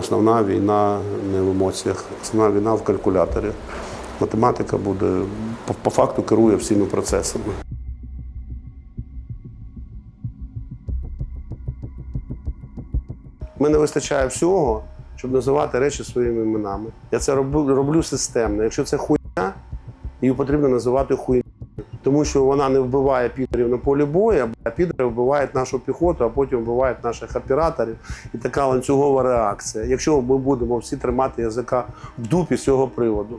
основна війна не в емоціях, основна війна в калькуляторі. Математика буде по, по факту керує всіми процесами. Мене вистачає всього, щоб називати речі своїми іменами. Я це роблю, роблю системно. Якщо це хуйня, її потрібно називати хуйню. Тому що вона не вбиває підерів на полі бою, а підери вбивають нашу піхоту, а потім вбивають наших операторів. І така ланцюгова реакція. Якщо ми будемо всі тримати язика в дупі з цього приводу.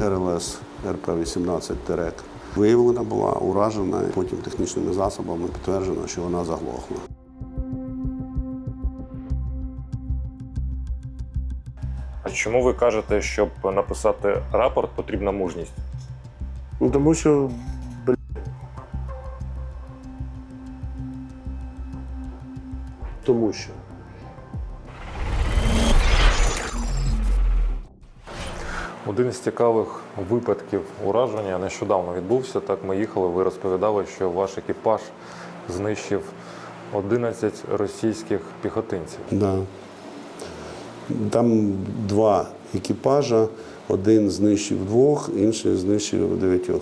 РЛС РП-18 Терек виявлена була, уражена, і потім технічними засобами підтверджено, що вона заглохла. А чому ви кажете, щоб написати рапорт, потрібна мужність? Ну тому що тому що. Один із цікавих випадків ураження нещодавно відбувся. Так ми їхали. Ви розповідали, що ваш екіпаж знищив 11 російських піхотинців. Да. Там два екіпажа, один знищив двох, інший знищив дев'ятьох.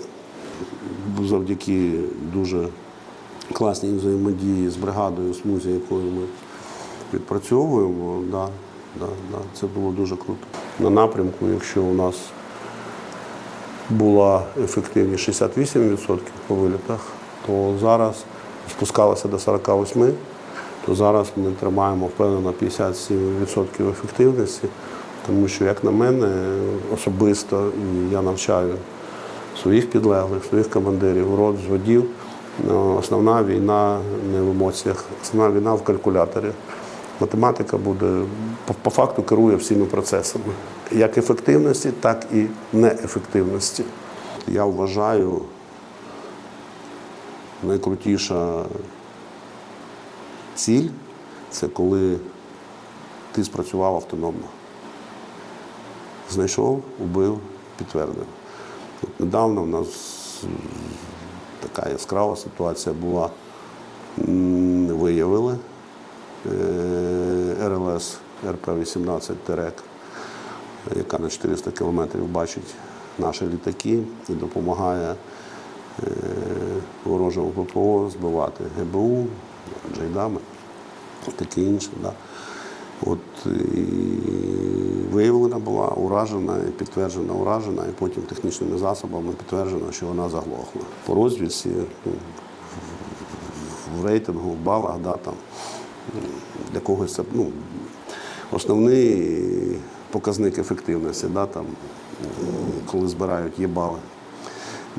Завдяки дуже класній взаємодії з бригадою, смузі якою ми відпрацьовуємо, да, да, да, це було дуже круто. На напрямку, якщо у нас була ефективність 68% по вилітах, то зараз спускалося до 48%, то зараз ми тримаємо впевнено 57% ефективності, тому що, як на мене, особисто я навчаю своїх підлеглих, своїх командирів, рот, зводів. ну, Основна війна не в емоціях, основна війна в калькуляторі. Математика буде по, по факту керує всіми процесами, як ефективності, так і неефективності. Я вважаю, найкрутіша ціль це коли ти спрацював автономно. Знайшов, убив, підтвердив. От недавно в нас така яскрава ситуація була. Виявили е, РЛС РП-18 Терек, яка на 400 кілометрів бачить наші літаки і допомагає е, ворожому ППО збивати ГБУ, джейдами, таке інше. Да. От і виявлена була, уражена, і підтверджена уражена, і потім технічними засобами підтверджено, що вона заглохла. По розвідці, ну, в рейтингу, в балах, да, там, для когось це ну, основний показник ефективності, да, там, коли збирають є бали.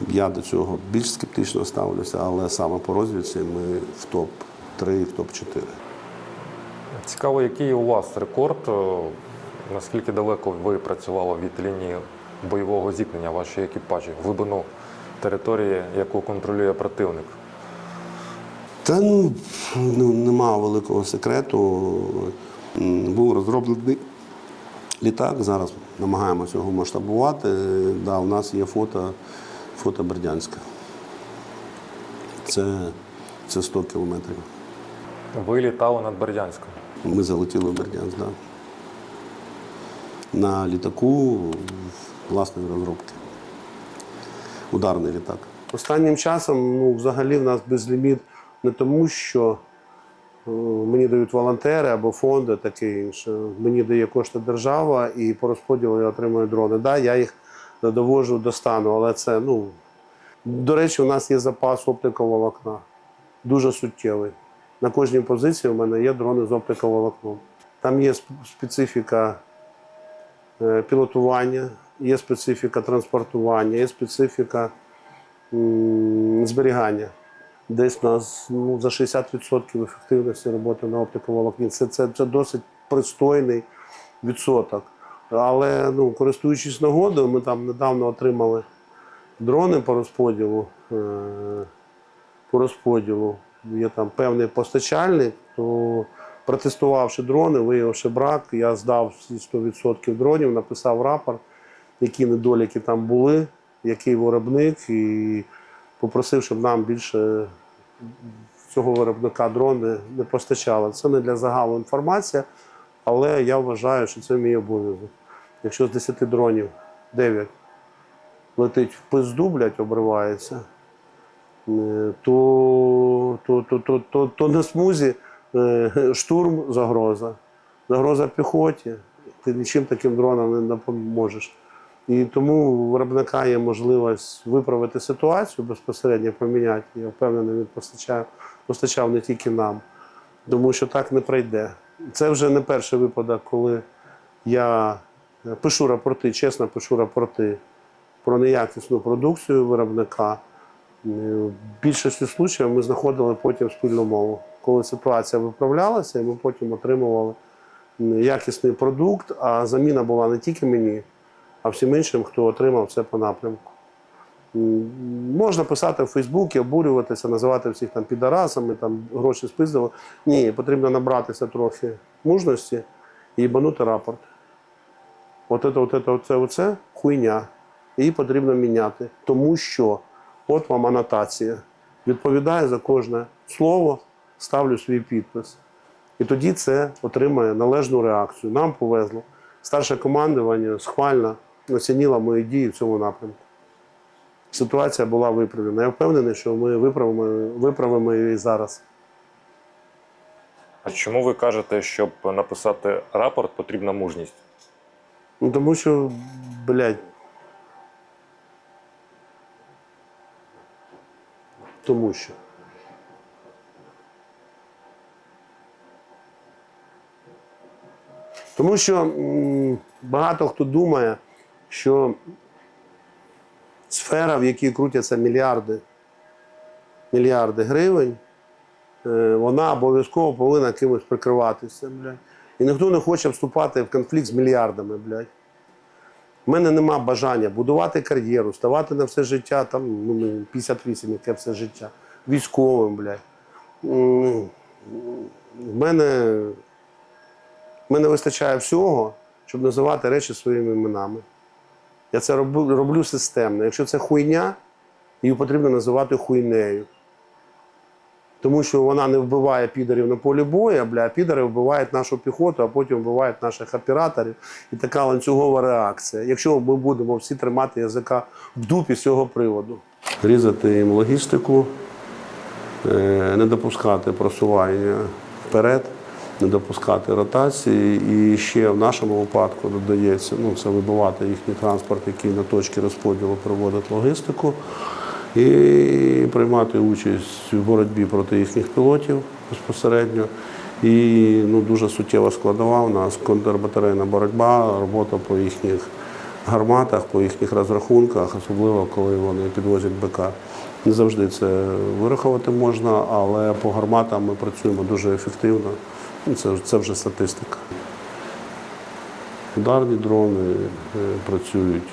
Я до цього більш скептично ставлюся, але саме по розвідці ми в топ-3, в топ-4. Цікаво, який у вас рекорд? Наскільки далеко ви працювали від лінії бойового зіткнення вашої екіпажі, глибину території, яку контролює противник? Та ну, ну нема великого секрету. Був розроблений літак. Зараз намагаємося його масштабувати. Да, у нас є фото, фото Бердянська. Це, це 100 кілометрів. Ви літали над Бердянськом. Ми залетіли в Бердянськ, да. На літаку власної розробки. Ударний літак. Останнім часом ну, взагалі в нас безліміт не тому, що е, мені дають волонтери або фонди, таке інше. Мені дає кошти держава і по розподілу я отримую дрони. Да, я їх довожу до стану, але це, ну. До речі, у нас є запас оптиковолокна. Дуже суттєвий. На кожній позиції у мене є дрони з оптиковолокном. Там є специфіка пілотування, є специфіка транспортування, є специфіка зберігання. Десь нас ну, за 60% ефективності роботи на оптиковолокні. Це, це, це досить пристойний відсоток. Але ну, користуючись нагодою, ми там недавно отримали дрони по розподілу. е, По розподілу є там певний постачальник, то протестувавши дрони, виявивши брак, я здав всі 100% дронів, написав рапорт, які недоліки там були, який виробник, і попросив, щоб нам більше цього виробника дрони не постачали. Це не для загалу інформація, але я вважаю, що це мій обов'язок. Якщо з 10 дронів 9 летить в пизду, блядь, обривається, е, то, то, то, то, то, то на смузі штурм загроза. Загроза піхоті. Ти нічим таким дроном не допоможеш. І тому у виробника є можливість виправити ситуацію, безпосередньо поміняти. Я впевнений, він постачав, постачав не тільки нам, тому що так не пройде. Це вже не перший випадок, коли я е, пишу рапорти, чесно пишу рапорти про неякісну продукцію виробника. Е, В більшості случаїв ми знаходили потім спільну мову. Коли ситуація виправлялася, і ми потім отримували якісний продукт, а заміна була не тільки мені, а всім іншим, хто отримав це по напрямку. Можна писати в Фейсбуці, обурюватися, називати всіх там підарасами, там гроші спиздили. Ні, потрібно набратися трохи мужності і їбанути рапорт. От це, от це, оце, оце хуйня. Її потрібно міняти. Тому що от вам анотація. Відповідає за кожне слово, ставлю свій підпис. І тоді це отримає належну реакцію. Нам повезло. Старше командування схвально оцінило мої дії в цьому напрямку. Ситуація була виправлена. Я впевнений, що ми виправимо, виправимо її зараз. А чому ви кажете, щоб написати рапорт, потрібна мужність? Ну, тому що, блядь. Тому що. Тому що багато хто думає, що сфера, в якій крутяться мільярди, мільярди гривень, е, вона обов'язково повинна кимось прикриватися. Блядь. І ніхто не хоче вступати в конфлікт з мільярдами. Блядь. У мене нема бажання будувати кар'єру, ставати на все життя, там ну, 58, яке все життя, військовим, блядь. В мене, мене вистачає всього, щоб називати речі своїми іменами. Я це роблю, роблю системно. Якщо це хуйня, її потрібно називати хуйнею. Тому що вона не вбиває підарів на полі бою, а бля, вбивають нашу піхоту, а потім вбивають наших операторів. І така ланцюгова реакція. Якщо ми будемо всі тримати язика в дупі з цього приводу. Різати їм логістику, е, не допускати просування вперед, не допускати ротації. І ще в нашому випадку додається ну, це вибивати їхній транспорт, який на точці розподілу проводить логістику і приймати участь у боротьбі проти їхніх пілотів безпосередньо. І ну, дуже суттєва складова у нас контрбатарейна боротьба, робота по їхніх гарматах, по їхніх розрахунках, особливо коли вони підвозять БК. Не завжди це вирахувати можна, але по гарматам ми працюємо дуже ефективно. Ну, Це, це вже статистика. Ударні дрони е, працюють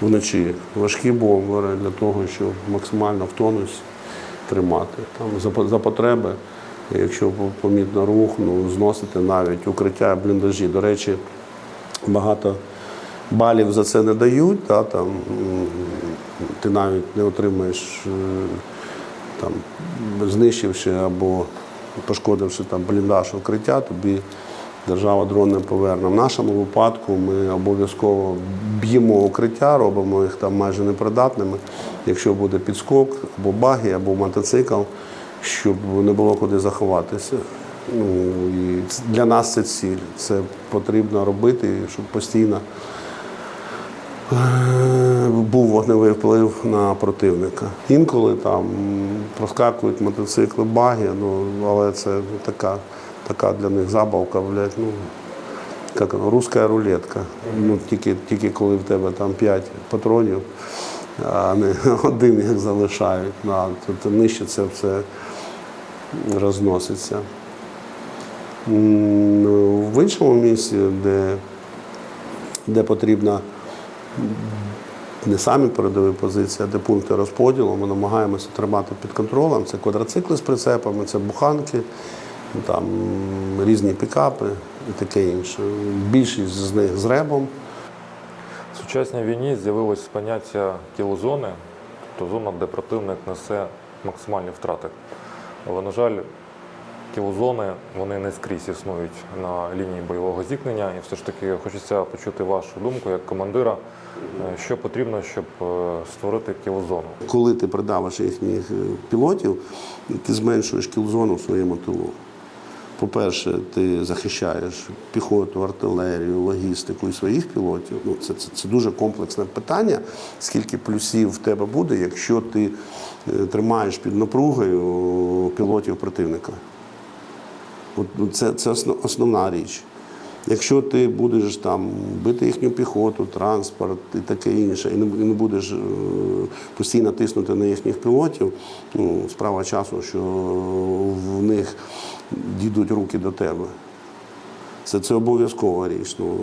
вночі важкі бомбери для того, щоб максимально в тонусі тримати. Там за, потреби, якщо помітно рух, ну, зносити навіть укриття бліндажі. До речі, багато балів за це не дають. Да, там, ти навіть не отримаєш, е, там, знищивши або пошкодивши там, бліндаж укриття, тобі держава дрон не поверне. В нашому випадку ми обов'язково б'ємо укриття, робимо їх там майже непридатними. Якщо буде підскок або баги, або мотоцикл, щоб не було куди заховатися. Ну, і для нас це ціль. Це потрібно робити, щоб постійно е, був вогневий вплив на противника. Інколи там проскакують мотоцикли, баги, ну, але це така, така для них забавка, блядь, ну, як воно, руська рулетка. Ну, тільки, тільки коли в тебе там 5 патронів, а не один їх залишають. Да, то, то нижче це все розноситься. Ну, В іншому місці, де, де потрібна не самі передові позиції, а де пункти розподілу. Ми намагаємося тримати під контролем. Це квадроцикли з прицепами, це буханки, там різні пікапи і таке інше. Більшість з них з ребом. В сучасній війні з'явилось поняття кілозони, тобто зона, де противник несе максимальні втрати. Але, на жаль, кілозони вони не скрізь існують на лінії бойового зіткнення. І все ж таки хочеться почути вашу думку як командира, е, що потрібно, щоб е, створити кілозону. Коли ти придавиш їхніх е, пілотів, ти зменшуєш кілзону в своєму тилу. По-перше, ти захищаєш піхоту, артилерію, логістику і своїх пілотів. Ну, це, це, це дуже комплексне питання. Скільки плюсів в тебе буде, якщо ти тримаєш під напругою пілотів противника. От, ну, це, це основ- основна річ. Якщо ти будеш там бити їхню піхоту, транспорт і таке інше, і не, не будеш е, постійно тиснути на їхніх пілотів, ну, справа часу, що в них дійдуть руки до тебе. Це, це обов'язкова річ. Ну.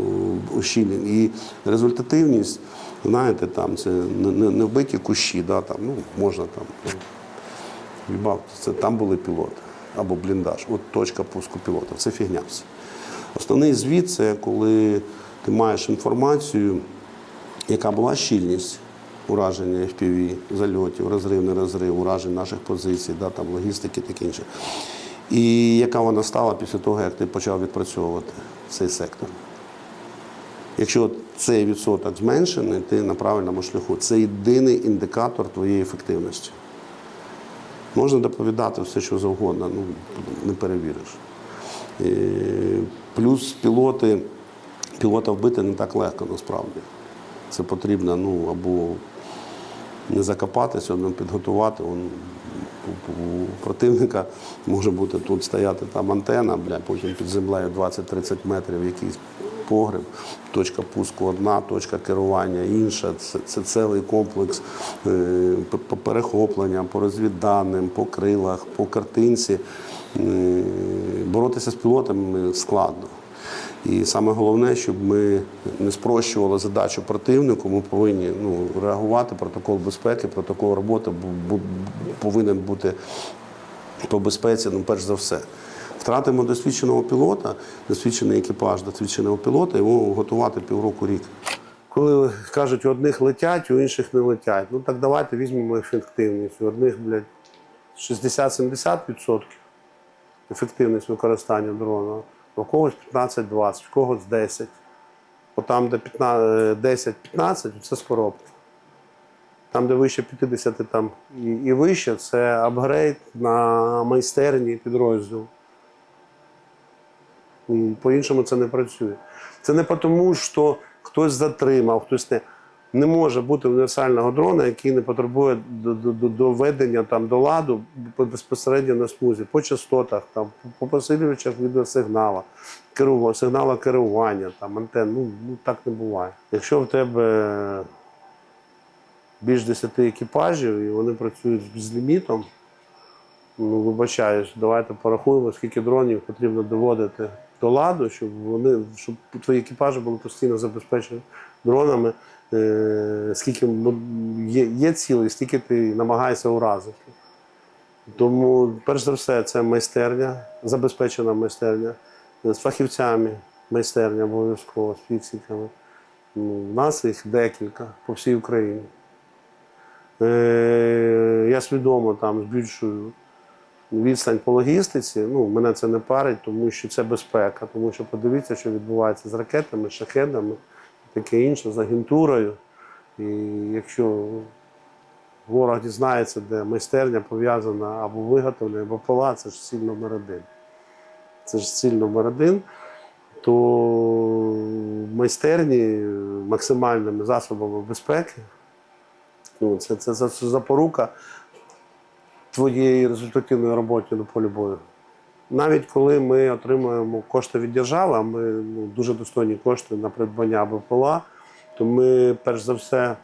І результативність, знаєте, там це не, не, вбиті кущі, да, там, ну, можна там. ну, це там були пілоти або бліндаж. От точка пуску пілота. Це фігня. Основний звіт це коли ти маєш інформацію, яка була щільність ураження FPV, зальотів, розрив, не розрив, уражень наших позицій, да, там, логістики таке інше. І яка вона стала після того, як ти почав відпрацьовувати цей сектор. Якщо цей відсоток зменшений, ти на правильному шляху. Це єдиний індикатор твоєї ефективності. Можна доповідати все, що завгодно, ну не перевіриш. І плюс пілоти, пілота вбити не так легко насправді. Це потрібно ну, або не закопатися, одним підготувати. Он, у противника може бути тут стояти там антена, бля, потім під землею 20-30 метрів якийсь погреб, точка пуску одна, точка керування інша. Це, це цілий комплекс е, по- перехопленням, по розвідданим, по крилах, по картинці. Е, Боротися з пілотами складно. І саме головне, щоб ми не спрощували задачу противнику, ми повинні ну, реагувати. Протокол безпеки, протокол роботи повинен бути по безпеці, ну, перш за все. Втратимо досвідченого пілота, досвідчений екіпаж, досвідченого пілота, його готувати півроку рік. Коли кажуть, у одних летять, у інших не летять. Ну так давайте візьмемо ефективність. У одних, блядь, 60-70% ефективність використання дрона, у когось 15-20, у когось 10. Бо там, де 15 10-15, це скоробка. Там, де вище 50 там, і, і вище, це апгрейд на майстерні підрозділу. По-іншому це не працює. Це не тому, що хтось затримав, хтось не. Не може бути універсального дрона, який не потребує до- до- до- доведення там, до ладу безпосередньо на смузі, по частотах, там, по посилювачах відеосигнала, керува, сигнала керування, там, антен. Ну, ну так не буває. Якщо в тебе більш 10 екіпажів і вони працюють з лімітом, ну, вибачаюсь, давайте порахуємо, скільки дронів потрібно доводити до ладу, щоб вони, щоб твої екіпажі були постійно забезпечені дронами. Е, скільки є, є цілей, стільки ти намагаєшся уразити. Тому, перш за все, це майстерня, забезпечена майстерня е, з фахівцями, майстерня обов'язково, з фіксиками. Ну, У нас їх декілька по всій Україні. Е, я свідомо там збільшую відстань по логістиці. Ну, мене це не парить, тому що це безпека. Тому що подивіться, що відбувається з ракетами, шахедами, таке інше, з агентурою. І якщо ворог дізнається, де майстерня пов'язана або виготовлена, або пола, це ж ціль номер один. Це ж ціль номер один. То майстерні максимальними засобами безпеки. Ну, це, це, це запорука твоєї результативної роботи на полі бою. Навіть коли ми отримуємо кошти від держави, а ми ну, дуже достойні кошти на придбання БПЛА, то ми перш за все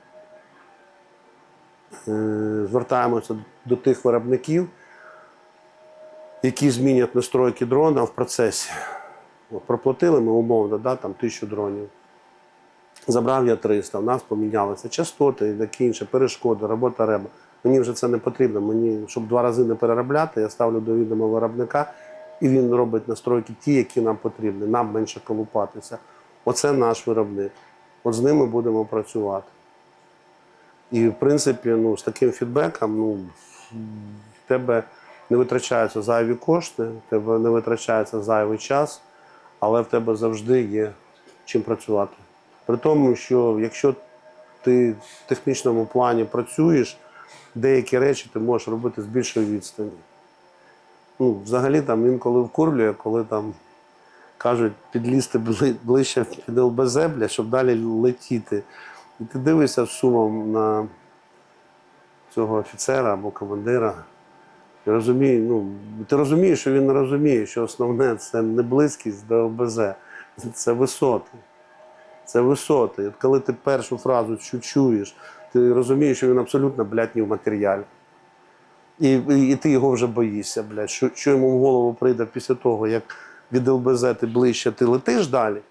е, звертаємося до тих виробників, які змінять настройки дрона в процесі. Проплатили ми умовно да, там, тисячу дронів. Забрав я 300, в нас помінялися частоти і таке інше, перешкоди, робота реба. Мені вже це не потрібно. Мені, щоб два рази не переробляти, я ставлю до відома виробника, і він робить настройки ті, які нам потрібні. Нам менше колупатися. Оце наш виробник. От з ними будемо працювати. І в принципі, ну, з таким фідбеком, ну, в тебе не витрачаються зайві кошти, в тебе не витрачається зайвий час, але в тебе завжди є чим працювати. При тому, що якщо ти в технічному плані працюєш, деякі речі ти можеш робити з більшої відстані. Ну, взагалі там інколи вкурлює, коли там кажуть підлізти ближче під ЛБЗ, щоб далі летіти. І ти дивишся сумом на цього офіцера або командира. І розуміє, ну, ти розумієш, що він не розуміє, що основне це не близькість до ЛБЗ, це висоти. Це висоти. От коли ти першу фразу чу- чуєш, ти розумієш, що він абсолютно, блядь, не в матеріалі. І, і, і ти його вже боїшся, блядь. Що, що йому в голову прийде після того, як від ЛБЗ ти ближче, ти летиш далі,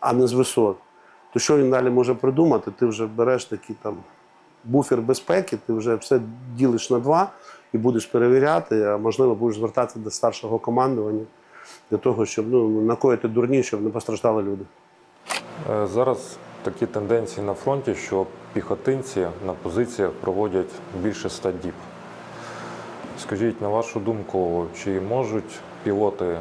а не з висот. То що він далі може придумати? Ти вже береш такий там буфер безпеки, ти вже все ділиш на два і будеш перевіряти, а можливо будеш звертатися до старшого командування для того, щоб ну, накоїти дурні, щоб не постраждали люди. Е, Зараз такі тенденції на фронті, що піхотинці на позиціях проводять більше 100 діб. Скажіть, на вашу думку, чи можуть пілоти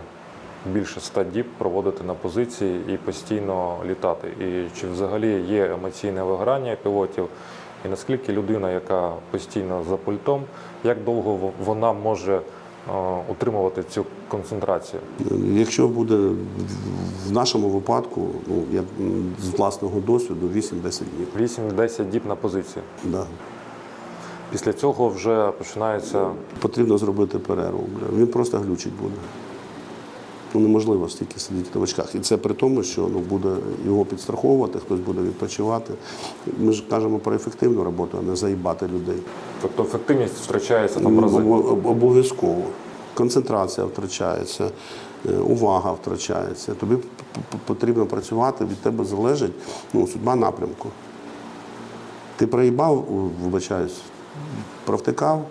більше 100 діб проводити на позиції і постійно літати? І чи взагалі є емоційне виграння пілотів? І наскільки людина, яка постійно за пультом, як довго вона може утримувати цю концентрацію? Якщо буде в нашому випадку, ну я з власного досвіду 8-10 днів. 8-10 діб на позиції. Да. Після цього вже починається Потрібно зробити перерву. Він просто глючить буде. Ну, неможливо стільки сидіти на очках. І це при тому, що ну, буде його підстраховувати, хтось буде відпочивати. Ми ж кажемо про ефективну роботу, а не заїбати людей. тобто ефективність втрачається там Ну, рази. обо- об- Обов'язково. Концентрація втрачається, е, увага втрачається. Тобі потрібно працювати, від тебе залежить ну, судьба напрямку. Ти проїбав, вибачаюсь, провтикав,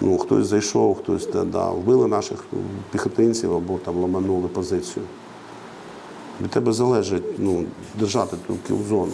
ну, хтось зайшов, хтось да, да, вбили наших піхотинців або там ламанули позицію. Від тебе залежить ну, держати ту кілзону.